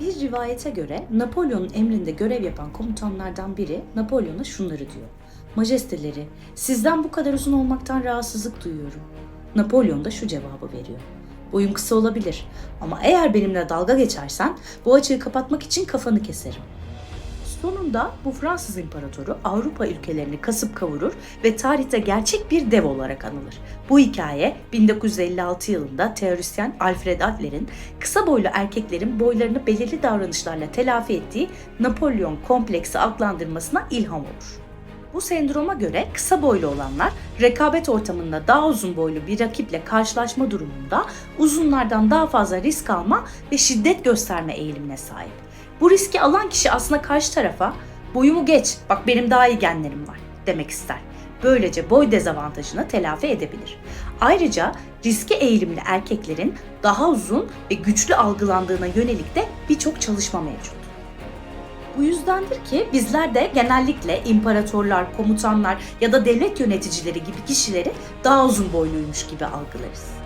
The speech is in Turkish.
rivayete göre Napolyon'un emrinde görev yapan komutanlardan biri Napolyon'a şunları diyor. Majesteleri, sizden bu kadar uzun olmaktan rahatsızlık duyuyorum. Napolyon da şu cevabı veriyor. Boyum kısa olabilir ama eğer benimle dalga geçersen bu açığı kapatmak için kafanı keserim. Sonunda bu Fransız imparatoru Avrupa ülkelerini kasıp kavurur ve tarihte gerçek bir dev olarak anılır. Bu hikaye 1956 yılında teorisyen Alfred Adler'in kısa boylu erkeklerin boylarını belirli davranışlarla telafi ettiği Napolyon kompleksi adlandırmasına ilham olur. Bu sendroma göre kısa boylu olanlar rekabet ortamında daha uzun boylu bir rakiple karşılaşma durumunda uzunlardan daha fazla risk alma ve şiddet gösterme eğilimine sahip. Bu riski alan kişi aslında karşı tarafa boyumu geç, bak benim daha iyi genlerim var demek ister. Böylece boy dezavantajını telafi edebilir. Ayrıca riske eğilimli erkeklerin daha uzun ve güçlü algılandığına yönelik de birçok çalışma mevcut. Bu yüzdendir ki bizler de genellikle imparatorlar, komutanlar ya da devlet yöneticileri gibi kişileri daha uzun boyluymuş gibi algılarız.